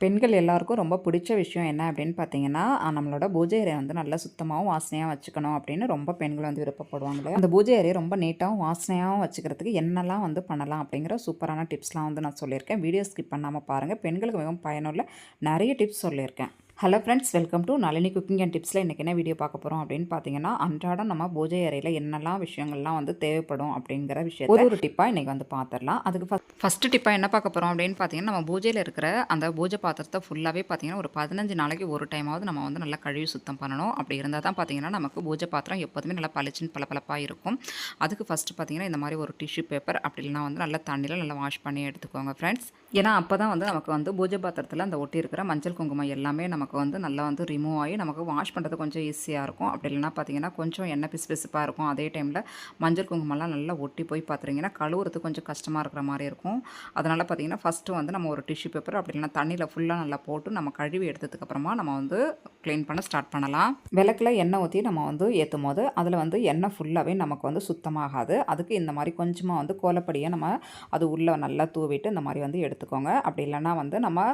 பெண்கள் எல்லாருக்கும் ரொம்ப பிடிச்ச விஷயம் என்ன அப்படின்னு பார்த்தீங்கன்னா நம்மளோட பூஜை அறையை வந்து நல்லா சுத்தமாகவும் வாசனையாக வச்சுக்கணும் அப்படின்னு ரொம்ப பெண்கள் வந்து விருப்பப்படுவாங்க இல்லையா? அந்த பூஜை அறையை ரொம்ப நீட்டாகவும் வாசனையாகவும் வச்சுக்கிறதுக்கு என்னெல்லாம் வந்து பண்ணலாம் அப்படிங்கிற சூப்பரான டிப்ஸ்லாம் வந்து நான் சொல்லியிருக்கேன். வீடியோ ஸ்கிப் பண்ணாமல் பாருங்கள் பெண்களுக்கு மிகவும் பயனுள்ள நிறைய டிப்ஸ் சொல்லியிருக்கேன். Hello friends welcome to Nalini cooking and டிப்ஸில் இன்றைக்கி என்ன வீடியோ பார்க்க போகிறோம் அப்படின்னு பார்த்தீங்கன்னா அன்றாடம் நம்ம பூஜை அறையில் என்னெல்லாம் விஷயங்கள்லாம் வந்து தேவைப்படும் அப்படிங்கிற விஷயம் ஒரு ஒரு டிப்பாக இன்றைக்கி வந்து பார்த்துடலாம் அதுக்கு ஃபஸ்ட் ஃபஸ்ட்டு டிப்பாக என்ன பார்க்க போகிறோம் அப்படின்னு பார்த்தீங்கன்னா நம்ம பூஜையில் இருக்கிற அந்த பூஜை பாத்திரத்தை ஃபுல்லாகவே பார்த்தீங்கன்னா ஒரு பதினஞ்சு நாளைக்கு ஒரு டைமாவது நம்ம வந்து நல்லா கழுவி சுத்தம் பண்ணணும். அப்படி இருந்தால் தான் பார்த்தீங்கன்னா நமக்கு பூஜை பாத்திரம் எப்போதுமே நல்லா பளிச்சுன்னு பளபளப்பாக இருக்கும். அதுக்கு ஃபஸ்ட்டு பார்த்தீங்கன்னா இந்த மாதிரி ஒரு டிஷ்யூ பேப்பர் அப்படி இல்லைனா வந்து நல்லா தண்ணியில் நல்லா வாஷ் பண்ணி எடுத்துக்கோங்க ஃப்ரெண்ட்ஸ் ஏன்னா அப்போ தான் வந்து நமக்கு வந்து பூஜை பாத்திரத்தில் அந்த ஒட்டி இருக்கிற மஞ்சள் குங்குமம் எல்லாமே நமக்கு நமக்கு வந்து நல்லா வந்து ரிமூவ் ஆகி நமக்கு வாஷ் பண்ணுறது கொஞ்சம் ஈஸியாக இருக்கும். அப்படி இல்லைன்னா பார்த்தீங்கன்னா கொஞ்சம் எண்ணெய் பிசு பிசுப்பாக இருக்கும். அதே டைமில் மஞ்சள் குங்குமம்லாம் நல்லா ஒட்டி போய் பார்த்துருங்கன்னா கழுவுறது கொஞ்சம் கஷ்டமாக இருக்கிற மாதிரி இருக்கும். அதனால் பார்த்தீங்கன்னா ஃபஸ்ட்டு வந்து நம்ம ஒரு டிஷ்யூ பேப்பர் அப்படி இல்லைன்னா தண்ணியில் ஃபுல்லாக நல்லா போட்டு நம்ம கழுவி எடுத்ததுக்கப்புறமா நம்ம வந்து க்ளீன் பண்ண ஸ்டார்ட் பண்ணலாம். விளக்கில் எண்ணெய் ஊற்றி நம்ம வந்து ஏற்றும் போது அதில் வந்து எண்ணெய் ஃபுல்லாகவே நமக்கு வந்து சுத்தமாகாது. அதுக்கு இந்த மாதிரி கொஞ்சமாக வந்து கோலப்படியை நம்ம அது உள்ளே நல்லா தூவிட்டு இந்த மாதிரி வந்து எடுத்துக்கோங்க. அப்படி இல்லைன்னா வந்து நம்ம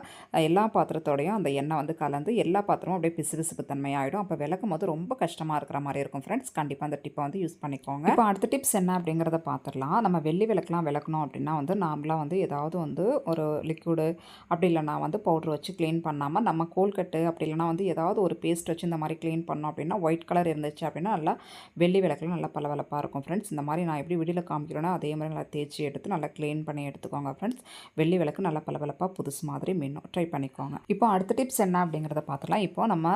எல்லா பாத்திரத்தோடையும் அந்த எண்ணெய் வந்து கலந்து வந்து எல்லா பாத்திரமும் அப்படியே பிசு பிசுப்பு தன்மையாகிடும் அப்போ விளக்கும் போது ரொம்ப கஷ்டமாக இருக்கிற மாதிரி இருக்கும் ஃப்ரெண்ட்ஸ் கண்டிப்பாக அந்த டிப்பை வந்து யூஸ் பண்ணிக்கோங்க. இப்போ அடுத்த டிப்ஸ் என்ன அப்படிங்கிறத பார்த்துடலாம் நம்ம வெள்ளி விளக்குலாம் விளக்கணும் அப்படின்னா வந்து நார்மலாக வந்து ஏதாவது வந்து ஒரு லிக்விடு அப்படி இல்லைனா வந்து பவுட்ரு வச்சு க்ளீன் பண்ணாமல் நம்ம கோல்கட்டு அப்படி இல்லைனா வந்து ஏதாவது ஒரு பேஸ்ட் வச்சு இந்த மாதிரி க்ளீன் பண்ணோம் அப்படின்னா ஒயிட் கலர் இருந்துச்சு அப்படின்னா நல்லா வெள்ளி விளக்குலாம் நல்லா பளபளப்பாக இருக்கும் ஃப்ரெண்ட்ஸ் இந்த மாதிரி நான் எப்படி வெளியில் காமிக்கிறேனோ அதே மாதிரி நல்லா தேய்ச்சி எடுத்து நல்லா க்ளீன் பண்ணி எடுத்துக்கோங்க ஃப்ரெண்ட்ஸ் வெள்ளி விளக்கு நல்லா பளபளப்பாக புதுசு மாதிரி மீனும் ட்ரை பண்ணிக்கோங்க. இப்போ அடுத்த டிப்ஸ் என்ன அப்படிங்கிறது பார்த்துலாம் இப்போ நம்ம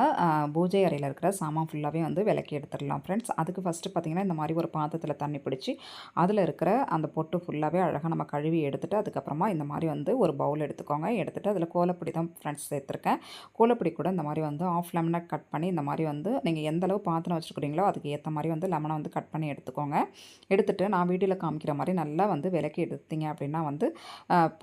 பூஜை அறையில் இருக்கிற சாமான் ஃபுல்லாகவே வந்து விளக்கி எடுத்துடலாம் ஃப்ரெண்ட்ஸ் அதுக்கு ஃபஸ்ட்டு பார்த்திங்கன்னா இந்த மாதிரி ஒரு பாத்திரத்தில் தண்ணி பிடிச்சி அதில் இருக்கிற அந்த பொட்டு ஃபுல்லாகவே அழகாக நம்ம கழுவி எடுத்துகிட்டு அதுக்கப்புறமா இந்த மாதிரி வந்து ஒரு பவுல் எடுத்துக்கோங்க. எடுத்துகிட்டு அதில் கோலப்பொடி தான் ஃப்ரெண்ட்ஸ் சேர்த்துருக்கேன். கோலப்பொடி கூட இந்த மாதிரி வந்து ஆஃப் லெமனாக கட் பண்ணி இந்த மாதிரி வந்து நீங்கள் எந்த அளவு பாத்திரம் வச்சுருக்கிறீங்களோ அதுக்கு ஏற்ற மாதிரி வந்து லெமனை வந்து கட் பண்ணி எடுத்துக்கோங்க. எடுத்துகிட்டு நான் வீடியோவில் காமிக்கிற மாதிரி நல்லா வந்து விலக்கி எடுத்தீங்க அப்படின்னா வந்து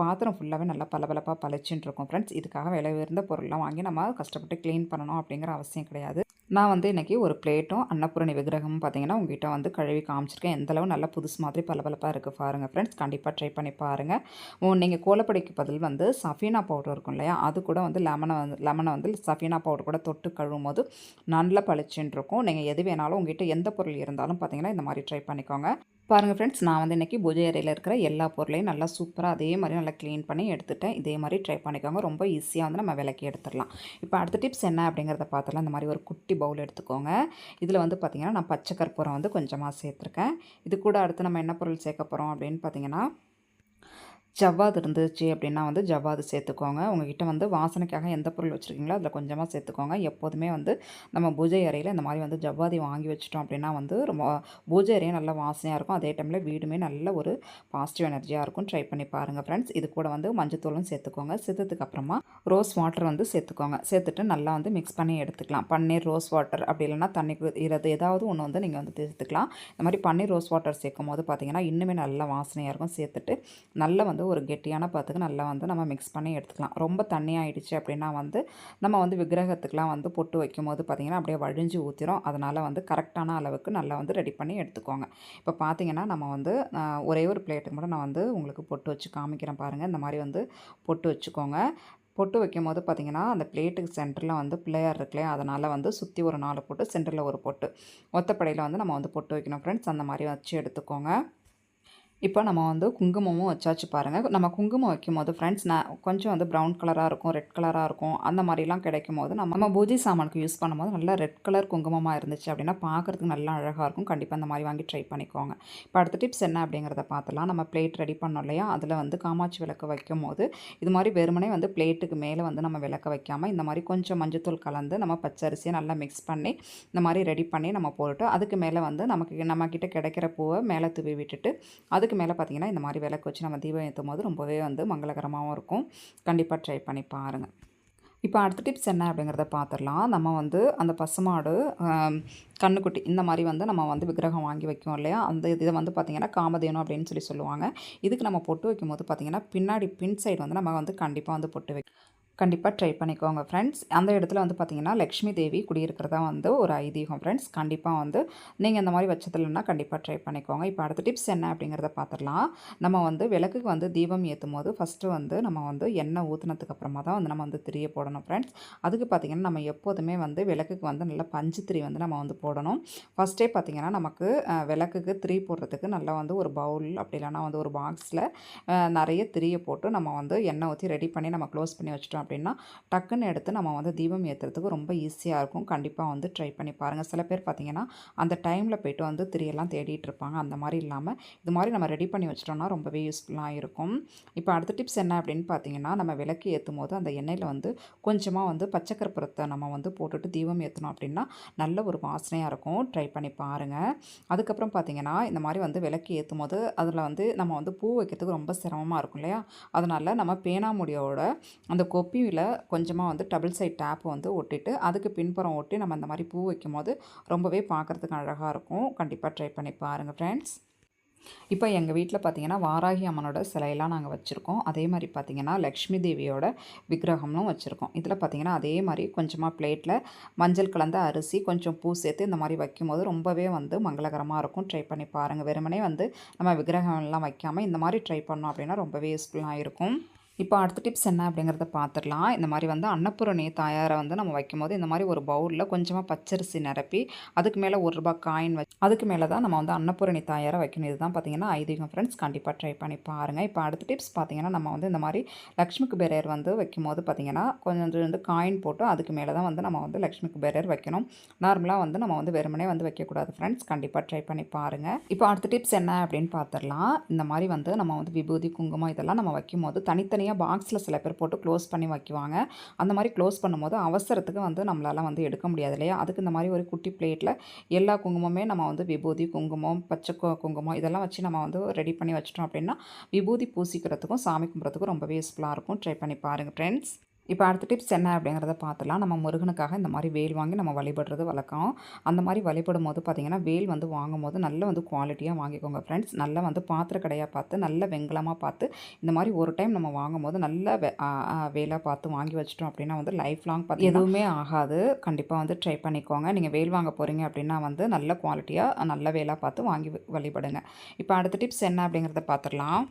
பாத்திரம் ஃபுல்லாகவே நல்லா பளபளப்பாக பளிச்சுன்னு இருக்கும் ஃப்ரெண்ட்ஸ் இதுக்காக விலை உயர்ந்த பொருள்லாம் வாங்கி நம்ம கஷ்டப்பட்டு க்ளீன் பண்ணணும் அப்படிங்கிற அவசியம் கிடையாது. நான் வந்து இன்றைக்கி ஒரு பிளேட்டும் அன்னபூரணி விக்கிரகமும் பார்த்தீங்கன்னா உங்ககிட்ட வந்து கழுவி காமிச்சிருக்கேன். எந்த அளவு நல்லா புதுசு மாதிரி பளபளப்பாக இருக்குது பாருங்கள் ஃப்ரெண்ட்ஸ் கண்டிப்பாக ட்ரை பண்ணி பாருங்கள் நீங்கள் கோலப்படிக்கு பதில் வந்து சஃபீனா பவுடர் இருக்கும் இல்லையா? அது கூட வந்து லெமனை வந்து லெமனை வந்து சஃபீனா பவுடர் கூட தொட்டு கழுவும் போது நல்லா பளிச்சுன்னு இருக்கும். நீங்கள் எது வேணாலும் உங்ககிட்ட எந்த பொருள் இருந்தாலும் பார்த்தீங்கன்னா இந்த மாதிரி ட்ரை பண்ணிக்கோங்க. பாருங்கள் ஃப்ரெண்ட்ஸ் நான் வந்து இன்றைக்கி பூஜை அறையில் இருக்கிற எல்லா பொருளையும் நல்லா சூப்பராக அதே மாதிரி நல்லா க்ளீன் பண்ணி எடுத்துட்டேன். இதே மாதிரி ட்ரை பண்ணிக்கோங்க. ரொம்ப ஈஸியாக வந்து நம்ம விலக்கி எடுத்துடலாம். இப்போ அடுத்த டிப்ஸ் என்ன அப்படிங்கிறத பார்த்துலாம் இந்த மாதிரி ஒரு குட்டி பவுல் எடுத்துக்கோங்க. இதில் வந்து பார்த்திங்கன்னா நான் பச்சை கற்பூரம் வந்து கொஞ்சமாக சேர்த்துருக்கேன். இது கூட அடுத்து நம்ம என்ன பொருள் சேர்க்க போகிறோம் அப்படின்னு பார்த்தீங்கன்னா ஜவ்வாது இருந்துச்சு அப்படின்னா வந்து ஜவ்வாது சேர்த்துக்கோங்க. உங்ககிட்ட வந்து வாசனைக்காக எந்த பொருள் வச்சுருக்கீங்களோ அதில் கொஞ்சமாக சேர்த்துக்கோங்க. எப்போதுமே வந்து நம்ம பூஜை அறையில் இந்த மாதிரி வந்து ஜவ்வாதி வாங்கி வச்சிட்டோம் அப்படின்னா வந்து ரொம்ப பூஜை அறையும் நல்ல வாசனையாக இருக்கும். அதே டைமில் வீடுமே நல்ல ஒரு பாசிட்டிவ் எனர்ஜியாக இருக்கும். ட்ரை பண்ணி பாருங்கள் ஃப்ரெண்ட்ஸ் இது கூட வந்து மஞ்சத்தூளும் சேர்த்துக்கோங்க. சேர்த்ததுக்கு அப்புறமா ரோஸ் வாட்டர் வந்து சேர்த்துக்கோங்க. சேர்த்துட்டு நல்லா வந்து மிக்ஸ் பண்ணி எடுத்துக்கலாம். பன்னீர் ரோஸ் வாட்டர் அப்படி இல்லைன்னா தண்ணி இறது ஏதாவது ஒன்று வந்து நீங்கள் வந்து சேர்த்துக்கலாம். இந்த மாதிரி பன்னீர் ரோஸ் வாட்டர் சேர்க்கும் போது பார்த்தீங்கன்னா இன்னுமே நல்ல வாசனையாக இருக்கும். சேர்த்துட்டு நல்லா வந்து ஒரு கெட்டியான பாத்துக்கு நல்லா வந்து நம்ம மிக்ஸ் பண்ணி எடுத்துக்கலாம். ரொம்ப தண்ணி ஆகிடுச்சு அப்படின்னா வந்து நம்ம வந்து விக்கிரகத்துக்கெலாம் வந்து பொட்டு வைக்கும் போது பார்த்திங்கன்னா அப்படியே வழிஞ்சு ஊற்றிடும் அதனால் வந்து கரெக்டான அளவுக்கு நல்லா வந்து ரெடி பண்ணி எடுத்துக்கோங்க. இப்போ பார்த்திங்கன்னா நம்ம வந்து ஒரே ஒரு பிளேட்டுக்கு மட்டும் நான் வந்து உங்களுக்கு பொட்டு வச்சு காமிக்கிறேன் பாருங்கள் இந்த மாதிரி வந்து பொட்டு வச்சுக்கோங்க. பொட்டு வைக்கும் போது பார்த்தீங்கன்னா அந்த பிளேட்டுக்கு சென்டரில் வந்து பிள்ளையார் இருக்குல்லையா அதனால் வந்து சுற்றி ஒரு நாலு பொட்டு சென்டரில் ஒரு பொட்டு. ஒத்தப்படையில் வந்து நம்ம வந்து பொட்டு வைக்கணும் ஃப்ரெண்ட்ஸ் அந்த மாதிரி வச்சு எடுத்துக்கோங்க. இப்போ நம்ம வந்து குங்குமமும் வச்சாச்சு பாருங்கள் நம்ம குங்குமம் வைக்கும் போது ஃப்ரெண்ட்ஸ் நான் கொஞ்சம் வந்து ப்ரௌன் கலராக இருக்கும் ரெட் கலராக இருக்கும் அந்த மாதிரிலாம் கிடைக்கும் போது நம்ம நம்ம பூஜை சாமானுக்கு யூஸ் பண்ணும்போது நல்லா ரெட் கலர் குங்குமமாக இருந்துச்சு அப்படின்னா பார்க்குறதுக்கு நல்லா அழகாக இருக்கும். கண்டிப்பாக அந்த மாதிரி வாங்கி ட்ரை பண்ணிக்கோங்க. இப்போ அடுத்த டிப்ஸ் என்ன அப்படிங்கிறத பார்த்துலாம் நம்ம பிளேட் ரெடி பண்ணோம் இல்லையா? அதில் வந்து காமாட்சி விளக்கு வைக்கும் போது இது மாதிரி வெறுமனே வந்து பிளேட்டுக்கு மேலே வந்து நம்ம விளக்க வைக்காமல் இந்த மாதிரி கொஞ்சம் மஞ்சத்தூள் கலந்து நம்ம பச்சரிசியை நல்லா மிக்ஸ் பண்ணி இந்த மாதிரி ரெடி பண்ணி நம்ம போட்டு அதுக்கு மேலே வந்து நமக்கு நம்மக்கிட்ட கிடைக்கிற பூவை மேலே தூவி விட்டுட்டு அதுக்கு மேலே பார்த்தீங்கன்னா இந்த மாதிரி விளக்கு வச்சு நம்ம தீபம் ஏற்றும் போது ரொம்பவே வந்து மங்களகரமாகவும் இருக்கும். கண்டிப்பாக ட்ரை பண்ணி பாருங்கள் இப்போ அடுத்த டிப்ஸ் என்ன அப்படிங்கிறத பார்த்துடலாம் நம்ம வந்து அந்த பசுமாடு கண்ணுக்குட்டி இந்த மாதிரி வந்து நம்ம வந்து விக்கிரகம் வாங்கி வைக்கோம் இல்லையா? அந்த இதை வந்து பார்த்திங்கன்னா காமதேனு அப்படின்னு சொல்லி சொல்லுவாங்க. இதுக்கு நம்ம பொட்டு வைக்கும்போது பார்த்திங்கன்னா பின்னாடி பின் சைடு வந்து நம்ம வந்து கண்டிப்பாக வந்து பொட்டு வைக்க கண்டிப்பாக ட்ரை பண்ணிக்கோங்க ஃப்ரெண்ட்ஸ் அந்த இடத்துல வந்து பார்த்திங்கன்னா லக்ஷ்மி தேவி குடியிருக்கிறதா வந்து ஒரு ஐதீகம் ஃப்ரெண்ட்ஸ் கண்டிப்பாக வந்து நீங்கள் இந்த மாதிரி வச்சதில்லைன்னா கண்டிப்பாக ட்ரை பண்ணிக்கோங்க. இப்போ அடுத்த டிப்ஸ் என்ன அப்படிங்கிறத பார்த்துடலாம் நம்ம வந்து விளக்குக்கு வந்து தீபம் ஏற்றும் போது ஃபஸ்ட்டு வந்து நம்ம வந்து எண்ணெய் ஊற்றுனதுக்கு அப்புறமா தான் வந்து நம்ம வந்து திரிய போடணும் ஃப்ரெண்ட்ஸ் அதுக்கு பார்த்திங்கன்னா நம்ம எப்போதுமே வந்து விளக்குக்கு வந்து நல்ல பஞ்சு திரி வந்து நம்ம வந்து போடணும். போடணும். ஃபஸ்ட்டே பார்த்திங்கன்னா நமக்கு விளக்குக்கு திரி போடுறதுக்கு நல்லா வந்து ஒரு பவுல் அப்படி இல்லைன்னா வந்து ஒரு பாக்ஸில் நிறைய திரியை போட்டு நம்ம வந்து எண்ணெய் ஊற்றி ரெடி பண்ணி நம்ம க்ளோஸ் பண்ணி வச்சிட்டோம் அப்படின்னா டக்குன்னு எடுத்து நம்ம வந்து தீபம் ஏற்றுறதுக்கு ரொம்ப ஈஸியாக இருக்கும். கண்டிப்பாக வந்து ட்ரை பண்ணி பாருங்கள் சில பேர் பார்த்திங்கன்னா அந்த டைமில் போயிட்டு வந்து திரியெல்லாம் தேடிட்டு இருப்பாங்க. அந்த மாதிரி இல்லாமல் இது மாதிரி நம்ம ரெடி பண்ணி வச்சிட்டோம்னா ரொம்பவே யூஸ்ஃபுல்லாக இருக்கும். இப்போ அடுத்த டிப்ஸ் என்ன அப்படின்னு பார்த்தீங்கன்னா நம்ம விளக்கு ஏற்றும் போது அந்த எண்ணெயில் வந்து கொஞ்சமாக வந்து பச்சைக்கற்பூரத்தை நம்ம வந்து போட்டுட்டு தீபம் ஏற்றணும் அப்படின்னா நல்ல ஒரு வாசனையாக இருக்கும். ட்ரை பண்ணி பாருங்கள் அதுக்கப்புறம் பார்த்தீங்கன்னா இந்த மாதிரி வந்து விளக்கு ஏற்றும் போது அதில் வந்து நம்ம வந்து பூ வைக்கிறதுக்கு ரொம்ப சிரமமாக இருக்கும் இல்லையா? அதனால் நம்ம பேனாமுடியோட அந்த கொப்பியில் கொஞ்சமாக வந்து டபுள் சைட் டேப் வந்து ஒட்டிட்டு அதுக்கு பின்புறம் ஒட்டி நம்ம இந்த மாதிரி பூ வைக்கும் போது ரொம்பவே பார்க்குறதுக்கு அழகாக இருக்கும். கண்டிப்பாக ட்ரை பண்ணி பாருங்கள் ஃப்ரெண்ட்ஸ் இப்போ எங்கள் வீட்டில் பார்த்தீங்கன்னா வாராகி அம்மனோட சிலையெல்லாம் நாங்கள் வச்சுருக்கோம். அதே மாதிரி பார்த்தீங்கன்னா லக்ஷ்மி தேவியோட விக்கிரகம்னும் வச்சுருக்கோம். இதில் பார்த்தீங்கன்னா அதே மாதிரி கொஞ்சமாக பிளேட்டில் மஞ்சள் கலந்த அரிசி கொஞ்சம் பூ சேர்த்து இந்த மாதிரி வைக்கும்போது ரொம்பவே வந்து மங்களகரமாக இருக்கும். ட்ரை பண்ணி பாருங்கள் வெறுமனே வந்து நம்ம விக்கிரகம்லாம் வைக்காமல் இந்த மாதிரி ட்ரை பண்ணோம் அப்படின்னா ரொம்பவே யூஸ்ஃபுல்லாக இருக்கும். இப்போ அடுத்த டிப்ஸ் என்ன அப்படிங்கிறத பார்த்துடலாம். இந்த மாதிரி வந்து அன்னபூரணி தாயாரை வந்து நம்ம வைக்கும்போது இந்த மாதிரி ஒரு பவுலில் கொஞ்சமாக பச்சரிசி நிரப்பி அதுக்கு மேலே ஒரு ரூபாய் காயின் வச்சு அதுக்கு மேலே தான் நம்ம வந்து அன்னபூரணி தாயாரை வைக்கணும். இதுதான் பார்த்தீங்கன்னா ஐதீகம் ஃப்ரெண்ட்ஸ் கண்டிப்பாக ட்ரை பண்ணி பாருங்கள் இப்போ அடுத்த டிப்ஸ் பார்த்தீங்கன்னா நம்ம வந்து இந்த மாதிரி லக்ஷ்மி குபேரையர் வந்து வைக்கும்போது பார்த்தீங்கன்னா கொஞ்சம் வந்து காயின் போட்டு அதுக்கு மேலே தான் வந்து நம்ம வந்து லக்ஷ்மி குபேரையர் வைக்கணும். நார்மலாக வந்து நம்ம வந்து வெறுமனே வந்து வைக்கக்கூடாது ஃப்ரெண்ட்ஸ் கண்டிப்பாக ட்ரை பண்ணி பாருங்கள் இப்போ அடுத்த டிப்ஸ் என்ன அப்படின்னு பார்த்துடலாம். இந்த மாதிரி வந்து நம்ம வந்து விபூதி குங்குமம் இதெல்லாம் நம்ம வைக்கும்போது தனித்தனியாக பாக்ஸில் சில பேர் போட்டு க்ளோஸ் பண்ணி வைக்குவாங்க. அந்த மாதிரி க்ளோஸ் பண்ணும்போது அவசரத்துக்கு வந்து நம்மளால் வந்து எடுக்க முடியாது இல்லையா? அதுக்கு இந்த மாதிரி ஒரு குட்டி பிளேட்டில் எல்லா குங்குமமே நம்ம வந்து விபூதி குங்குமம் பச்சை குங்குமம் இதெல்லாம் வச்சு நம்ம வந்து ரெடி பண்ணி வச்சிட்டோம் அப்படின்னா விபூதி பூசிக்கிறதுக்கும் சாமி கும்பிட்றதுக்கும் ரொம்பவே யூஸ்ஃபுல்லாக இருக்கும். ட்ரை பண்ணி பாருங்கள் ஃப்ரெண்ட்ஸ் இப்போ அடுத்த டிப்ஸ் என்ன அப்படிங்கிறத பார்த்துலாம் நம்ம முருகனுக்காக இந்த மாதிரி வேல் வாங்கி நம்ம வழிபடுறது வழக்கம். அந்த மாதிரி வழிபடும் போது பார்த்திங்கன்னா வேல் வந்து வாங்கும் போது நல்ல வந்து குவாலிட்டியாக வாங்கிக்கோங்க ஃப்ரெண்ட்ஸ் நல்லா வந்து பாத்திர கடையாக பார்த்து நல்ல வெங்கலமாக பார்த்து இந்த மாதிரி ஒரு டைம் நம்ம வாங்கும் போது நல்ல வேலாக பார்த்து வாங்கி வச்சிட்டோம் அப்படின்னா வந்து லைஃப் லாங் பார்த்து எதுவுமே ஆகாது. கண்டிப்பாக வந்து ட்ரை பண்ணிக்கோங்க. நீங்கள் வேல் வாங்க போகிறீங்க அப்படின்னா வந்து நல்ல குவாலிட்டியாக நல்ல வேலாக பார்த்து வாங்கி வழிபடுங்க. இப்போ அடுத்த டிப்ஸ் என்ன அப்படிங்கிறத பார்த்துடலாம்.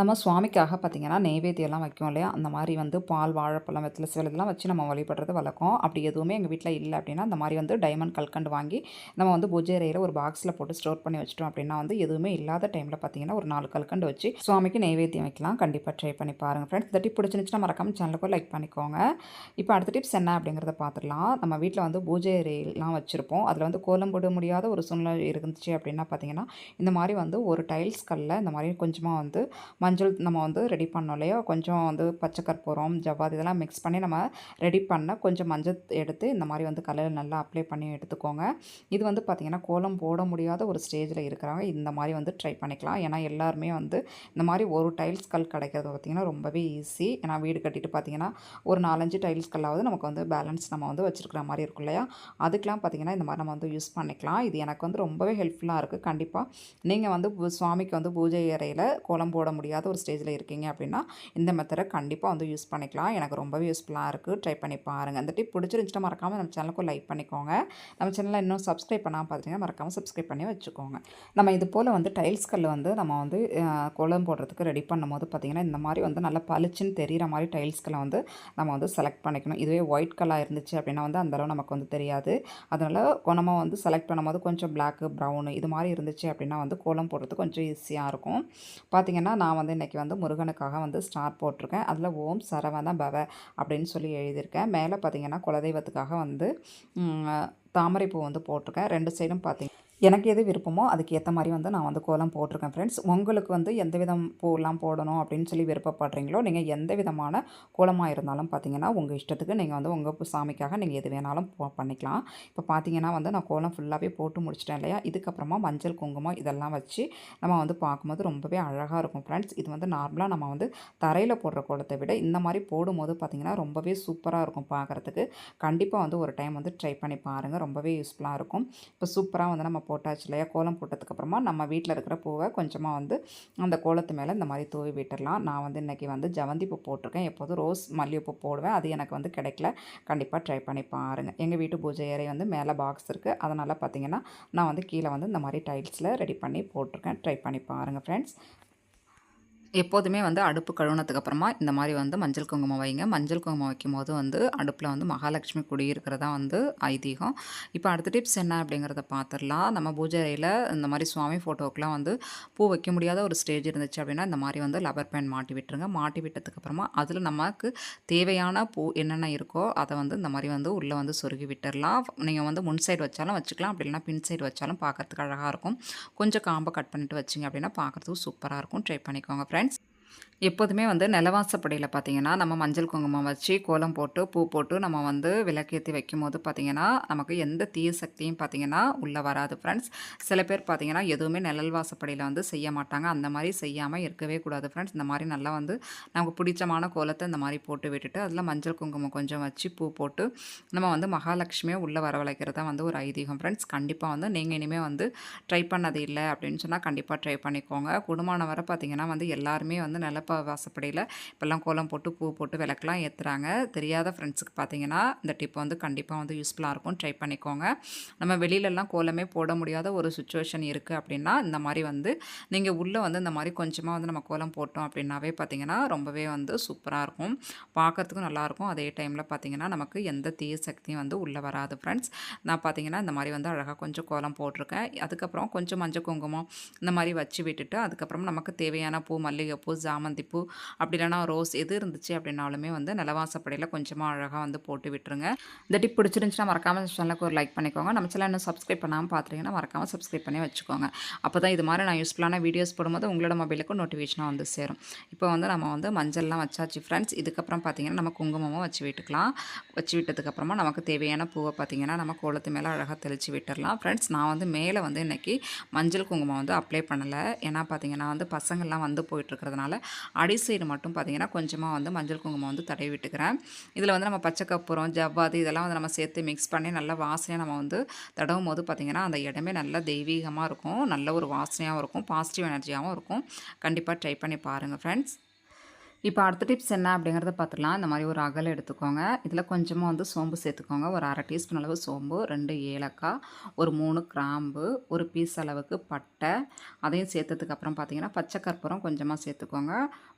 நம்ம சுவாமிக்காக பார்த்திங்கன்னா நெய்வேத்தியெல்லாம் வைக்கும் இல்லையா? அந்த மாதிரி வந்து பால் வாழைப்பழம் வெத்தில சில இதெல்லாம் வச்சு நம்ம வழிபடுறது வழக்கம். அப்படி எதுவுமே எங்கள் வீட்டில் இல்லை அப்படின்னா அந்த மாதிரி வந்து டைமண்ட் கல்கண்டு வாங்கி நம்ம வந்து பூஜை அறையில் ஒரு பாக்ஸில் போட்டு ஸ்டோர் பண்ணி வச்சிட்டோம் அப்படின்னா வந்து எதுவுமே இல்லாத டைமில் பார்த்தீங்கன்னா ஒரு நாலு கல்கண்டு வச்சு சுவாமிக்கு நெய்வேத்தியம் வைக்கலாம். கண்டிப்பாக ட்ரை பண்ணி பாருங்கள் ஃப்ரெண்ட்ஸ் இந்த டிப் பிடிச்சிருந்துச்சுன்னா மறக்காம சேனலுக்கு லைக் பண்ணிக்கோங்க. இப்போ அடுத்த டிப்ஸ் என்ன அப்படிங்கிறத பார்த்துடலாம். நம்ம வீட்டில் வந்து பூஜை அறையெல்லாம் வச்சுருப்போம். அதில் வந்து கோலம் போட முடியாத ஒரு சூழ்நிலை இருந்துச்சு அப்படின்னா பார்த்தீங்கன்னா இந்த மாதிரி வந்து ஒரு டைல்ஸ் கல்லில் இந்த மாதிரி கொஞ்சமாக வந்து மஞ்சள் நம்ம வந்து ரெடி பண்ணோம் இல்லையோ? கொஞ்சம் வந்து பச்சை கற்பூரம் ஜவ்வாது இதெல்லாம் மிக்ஸ் பண்ணி நம்ம ரெடி பண்ண கொஞ்சம் மஞ்சள் எடுத்து இந்த மாதிரி வந்து கலையில் நல்லா அப்ளை பண்ணி எடுத்துக்கோங்க. இது வந்து பார்த்திங்கன்னா கோலம் போட முடியாத ஒரு ஸ்டேஜில் இருக்கிறாங்க. இந்த மாதிரி வந்து ட்ரை பண்ணிக்கலாம். ஏன்னா எல்லாருமே வந்து இந்த மாதிரி ஒரு டைல்ஸ் கல் கிடைக்கிறது பார்த்திங்கன்னா ரொம்பவே ஈஸி ஏன்னா வீடு கட்டிட்டு பார்த்திங்கன்னா ஒரு நாலஞ்சு டைல்ஸ் கல்லாவது நமக்கு வந்து பேலன்ஸ் நம்ம வந்து வச்சுருக்கிற மாதிரி இருக்கும் இல்லையா? அதுக்கெலாம் பார்த்திங்கன்னா இந்த மாதிரி நம்ம வந்து யூஸ் பண்ணிக்கலாம். இது எனக்கு வந்து ரொம்பவே ஹெல்ப்ஃபுல்லாக இருக்குது கண்டிப்பாக நீங்கள் வந்து சுவாமிக்கு வந்து பூஜை அறையில் கோலம் போட முடியாது. ஒரு ஸ்டேஜில் இருக்கீங்க அப்படின்னா இந்த மெத்தடை கண்டிப்பாக வந்து யூஸ் பண்ணிக்கலாம். எனக்கு ரொம்பவே யூஸ்ஃபுல்லாக இருக்குது ட்ரை பண்ணி பாருங்கள் அந்த டிப் பிடிச்சிருந்துச்சுன்னா மறக்காமல் நம்ம சேனலுக்கு லைக் பண்ணிக்கோங்க. நம்ம சேனலில் இன்னும் சப்ஸ்கிரைப் பண்ணாமல் பார்த்தீங்கன்னா மறக்காமல் சப்ஸ்கிரைப் பண்ணி வச்சுக்கோங்க. நம்ம இது போல் வந்து டைல்ஸ் கல் வந்து நம்ம வந்து கோலம் போடுறதுக்கு ரெடி பண்ணும்போது பார்த்திங்கன்னா இந்த மாதிரி வந்து நல்லா பளிச்சுன்னு தெரிகிற மாதிரி டைல்ஸ் கல்லை வந்து நம்ம வந்து செலக்ட் பண்ணிக்கணும். இதுவே ஒயிட் கலராக இருந்துச்சு அப்படின்னா வந்து அந்தளவு நமக்கு வந்து தெரியாது. அதனால் நம்ம வந்து செலக்ட் பண்ணும்போது கொஞ்சம் பிளாக்கு ப்ரௌனு இது மாதிரி இருந்துச்சு அப்படின்னா வந்து கோலம் போடுறது கொஞ்சம் ஈஸியாக இருக்கும். பார்த்திங்கன்னா நான் வந்து இன்றைக்கி வந்து முருகனுக்காக வந்து ஸ்டார் போட்டிருக்கேன். அதில் ஓம் சரவண பவ அப்படின்னு சொல்லி எழுதியிருக்கேன். மேலே பார்த்திங்கன்னா குலதெய்வத்துக்காக வந்து தாமரைப்பூ வந்து போட்டிருக்கேன். ரெண்டு சைடும் பார்த்திங்க எனக்கு எது விருப்பமோ அதுக்கு ஏற்ற மாதிரி வந்து நான் வந்து கோலம் போட்டிருக்கேன் ஃப்ரெண்ட்ஸ் உங்களுக்கு வந்து எந்த விதம் பூலாம் போடணும் அப்படின்னு சொல்லி விருப்பப்படுறீங்களோ நீங்கள் எந்த விதமான கோலமாக இருந்தாலும் பார்த்தீங்கன்னா உங்கள் இஷ்டத்துக்கு நீங்கள் வந்து உங்கள் சாமிக்காக நீங்கள் எது வேணாலும் பண்ணிக்கலாம். இப்போ பார்த்தீங்கன்னா வந்து நான் கோலம் ஃபுல்லாகவே போட்டு முடிச்சிட்டேன் இல்லையா? இதுக்கப்புறமா மஞ்சள் குங்குமம் இதெல்லாம் வச்சு நம்ம வந்து பார்க்கும்போது ரொம்பவே அழகாக இருக்கும் ஃப்ரெண்ட்ஸ் இது வந்து நார்மலாக நம்ம வந்து தரையில் போடுற கோலத்தை விட இந்த மாதிரி போடும்போது பார்த்திங்கன்னா ரொம்பவே சூப்பராக இருக்கும் பார்க்குறதுக்கு கண்டிப்பாக வந்து ஒரு டைம் வந்து ட்ரை பண்ணி பாருங்கள் ரொம்பவே யூஸ்ஃபுல்லாக இருக்கும். இப்போ சூப்பராக வந்து நம்ம போட்டாச்சு இல்லையா? கோலம் போட்டதுக்கப்புறமா நம்ம வீட்டில் இருக்கிற பூவை கொஞ்சமாக வந்து அந்த கோலத்து மேலே இந்த மாதிரி தூவி விட்டுடலாம் நான் வந்து இன்றைக்கி வந்து ஜவந்தி பூ போட்டிருக்கேன். எப்போதும் ரோஸ் மல்லிகைப்பூ போடுவேன். அது எனக்கு வந்து கிடைக்கல. கண்டிப்பாக ட்ரை பண்ணி பாருங்கள் எங்கள் வீட்டு பூஜை அறை வந்து மேலே பாக்ஸ் இருக்குது அதனால் பார்த்தீங்கன்னா நான் வந்து கீழே வந்து இந்த மாதிரி டைல்ஸில் ரெடி பண்ணி போட்டிருக்கேன். ட்ரை பண்ணி பாருங்கள் ஃப்ரெண்ட்ஸ் எப்போதுமே வந்து அடுப்பு கழுவுனதுக்கு அப்புறமா இந்த மாதிரி வந்து மஞ்சள் குங்குமம் வைங்க. மஞ்சள் குங்குமம் வைக்கும்போது வந்து அடுப்பில் வந்து மகாலட்சுமி குடியிருக்கிறதா வந்து ஐதீகம். இப்போ அடுத்த டிப்ஸ் என்ன அப்படிங்கிறத பார்த்துடலாம் நம்ம பூஜை அறையில் இந்த மாதிரி சுவாமி ஃபோட்டோக்கெலாம் வந்து பூ வைக்க முடியாத ஒரு ஸ்டேஜ் இருந்துச்சு அப்படின்னா இந்த மாதிரி வந்து லப்பர் பேன் மாட்டி விட்டுருங்க. மாட்டி விட்டதுக்கப்புறமா அதில் நமக்கு தேவையான பூ என்னென்ன இருக்கோ அதை வந்து இந்த மாதிரி வந்து உள்ளே வந்து சொருகி விட்டுடலாம் நீங்கள் வந்து முன் சைடு வச்சாலும் வச்சுக்கலாம். அப்படி இல்லைனா பின் சைடு வச்சாலும் பார்க்குறதுக்கு அழகாக இருக்கும். கொஞ்சம் காம்பை கட் பண்ணிட்டு வச்சிங்க அப்படின்னா பார்க்குறதுக்கு சூப்பராக இருக்கும். ட்ரை பண்ணிக்கோங்க ஃப்ரெண்ட் எப்போதுமே வந்து நிலவாசப்படியில் பார்த்தீங்கன்னா நம்ம மஞ்சள் குங்குமம் வச்சு கோலம் போட்டு பூ போட்டு நம்ம வந்து விளக்கேற்றி வைக்கும்போது பார்த்திங்கன்னா நமக்கு எந்த தீய சக்தியும் பார்த்திங்கன்னா உள்ளே வராது ஃப்ரெண்ட்ஸ் சில பேர் பார்த்திங்கன்னா எதுவுமே நிழல் வாசப்படியில் வந்து செய்ய மாட்டாங்க. அந்த மாதிரி செய்யாமல் இருக்கவே கூடாது ஃப்ரெண்ட்ஸ் இந்த மாதிரி நல்லா வந்து நமக்கு பிடிச்சமான கோலத்தை இந்த மாதிரி போட்டு விட்டுட்டு அதில் மஞ்சள் குங்குமம் கொஞ்சம் வச்சு பூ போட்டு நம்ம வந்து மகாலட்சுமியை உள்ளே வரவழைக்கிறதா வந்து ஒரு ஐதீகம் ஃப்ரெண்ட்ஸ் கண்டிப்பாக வந்து நீங்கள் இனிமேல் வந்து ட்ரை பண்ணது இல்லை அப்படின்னு சொன்னால் கண்டிப்பாக ட்ரை பண்ணிக்கோங்க. குடும்பமான வர பார்த்திங்கன்னா வந்து எல்லாருமே வந்து அப்பா வாசப்படியில். இப்போல்லாம் கோலம் போட்டு பூ போட்டு விளக்கெலாம் ஏற்றுறாங்க தெரியாத ஃப்ரெண்ட்ஸுக்கு பார்த்தீங்கன்னா இந்த டிப் வந்து கண்டிப்பாக வந்து யூஸ்ஃபுல்லாக இருக்கும் ட்ரை பண்ணிக்கோங்க. நம்ம வெளியிலலாம் கோலமே போட முடியாத ஒரு சுச்சுவேஷன் இருக்குது அப்படின்னா இந்த மாதிரி வந்து நீங்கள் உள்ளே வந்து இந்த மாதிரி கொஞ்சமாக வந்து நம்ம கோலம் போட்டோம் அப்படின்னாவே பார்த்தீங்கன்னா ரொம்பவே வந்து சூப்பராக இருக்கும். பார்க்குறதுக்கும் நல்லாயிருக்கும். அதே டைமில் பார்த்தீங்கன்னா நமக்கு எந்த தீய சக்தியும் வந்து உள்ளே வராது ஃப்ரெண்ட்ஸ் நான் பார்த்தீங்கன்னா இந்த மாதிரி வந்து அழகாக கொஞ்சம் கோலம் போட்டிருக்கேன். அதுக்கப்புறம் கொஞ்சம் மஞ்சள் குங்குமம் இந்த மாதிரி வச்சு விட்டுட்டு அதுக்கப்புறம் நமக்கு தேவையான பூ மல்லிகைப்பூ ஜாமந்தி பூ அப்படி இல்லைனா ரோஸ் எது இருந்துச்சு அப்படின்னாலுமே வந்து நிலவாசப்படையில் கொஞ்சமாக அழகாக வந்து போட்டு விட்டுருங்க. இந்த டிப் பிடிச்சிருந்துச்சுன்னா மறக்காமல் சேனலுக்கு ஒரு லைக் பண்ணிக்கோங்க. நம்ம சேனல் இன்னும் சப்ஸ்கிரைப் பண்ணாமல் பார்த்துருங்கன்னா மறக்காமல் சப்ஸ்கிரைப் பண்ணி வச்சுக்கோங்க. அப்போ தான் இது மாதிரி நான் யூஸ்ஃபுல்லான வீடியோஸ் போடும்போது உங்களோட மொபைலுக்கு நோட்டிஃபிகேஷனாக வந்து சேரும். இப்போ வந்து நம்ம வந்து மஞ்சள்லாம் வச்சாச்சு ஃப்ரெண்ட்ஸ் இதுக்கப்புறம் பார்த்திங்கன்னா நம்ம குங்குமமும் வச்சு விட்டுக்கலாம். வச்சு விட்டதுக்கப்புறமா நமக்கு தேவையான பூவை பார்த்திங்கன்னா நம்ம கோலத்து மேலே அழகாக தெளித்து விட்டுடலாம் ஃப்ரெண்ட்ஸ் நான் வந்து மேலே வந்து இன்றைக்கி மஞ்சள் குங்குமம் வந்து அப்ளை பண்ணலை. ஏன்னா பார்த்திங்கன்னா வந்து பசங்கள்லாம் வந்து போயிட்டுருக்கிறதுனால அடி சைடு மட்டும் பார்த்திங்கன்னா கொஞ்சமாக வந்து மஞ்சள் குங்குமம் வந்து தடவி விட்டுக்கிறேன். இதில் வந்து நம்ம பச்சை கப்புறம் ஜவ்வாது இதெல்லாம் வந்து நம்ம சேர்த்து மிக்ஸ் பண்ணி நல்லா வாசனையாக நம்ம வந்து தடவும் போது பார்த்திங்கன்னா அந்த இடமே நல்லா தெய்வீகமாக இருக்கும். நல்ல ஒரு வாசனையாகவும் இருக்கும் பாசிட்டிவ் எனர்ஜியாகவும் இருக்கும். கண்டிப்பாக ட்ரை பண்ணி பாருங்கள் ஃப்ரெண்ட்ஸ் இப்போ அடுத்த டிப்ஸ் என்ன அப்படிங்கிறத பார்த்துக்கலாம் இந்த மாதிரி ஒரு அகல் எடுத்துக்கோங்க. இதில் கொஞ்சமாக வந்து சோம்பு சேர்த்துக்கோங்க. ஒரு அரை டீஸ்பூன் அளவு சோம்பு ரெண்டு ஏலக்காய் ஒரு மூணு கிராம்பு ஒரு பீஸ் அளவுக்கு பட்டை. அதையும் சேர்த்ததுக்கப்புறம் பார்த்தீங்கன்னா பச்சை கற்பூரம் கொஞ்சமாக சேர்த்துக்கோங்க.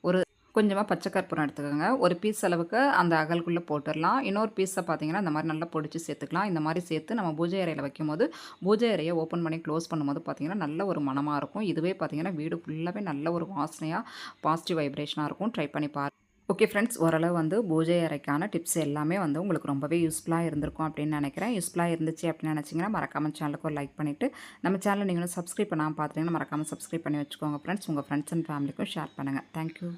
ஒரு கொஞ்சமாக பச்சை கற்பூரம் எடுத்துக்கோங்க. ஒரு பீஸ் அளவுக்கு அந்த அகலுக்குள்ளே போட்டுடலாம். இன்னொரு பீஸை பார்த்தீங்கன்னா இந்த மாதிரி நல்லா பொடிச்சு சேர்த்துக்கலாம். இந்த மாதிரி சேர்த்து நம்ம பூஜை அறையில் வைக்கும் போது பூஜை அறையை ஓப்பன் பண்ணி க்ளோஸ் பண்ணும்போது பார்த்திங்கன்னா நல்ல ஒரு மனமாக இருக்கும். இதுவே பார்த்திங்கன்னா வீடு ஃபுல்லாகவே நல்ல ஒரு வாசனையாக பாசிட்டிவ் வைப்ரேஷனாக இருக்கும். ட்ரை பண்ணி பாரு. ஓகே ஃப்ரெண்ட்ஸ் ஓரளவு வந்து பூஜை அறைக்கான டிப்ஸ் எல்லாமே வந்து உங்களுக்கு ரொம்பவே யூஸ்ஃபுல்லாக இருந்திருக்கும் அப்படின்னு நினைக்கிறேன். யூஸ்ஃபுல்லாக இருந்துச்சு அப்படின்னு நினச்சிங்கன்னா மறக்காமல் சேனலுக்கு ஒரு லைக் பண்ணிவிட்டு நம்ம சேனலை நீங்களும் சப்ஸ்கிரைப் பண்ணாமல் பார்த்துட்டீங்கன்னா மறக்காமல் சப்ஸ்கிரைப் பண்ணி வச்சுக்கோங்க ஃப்ரெண்ட்ஸ் உங்கள் ஃப்ரெண்ட்ஸ் அண்ட் ஃபேமிலிக்கும் ஷேர் பண்ணுங்கள் தேங்க்யூ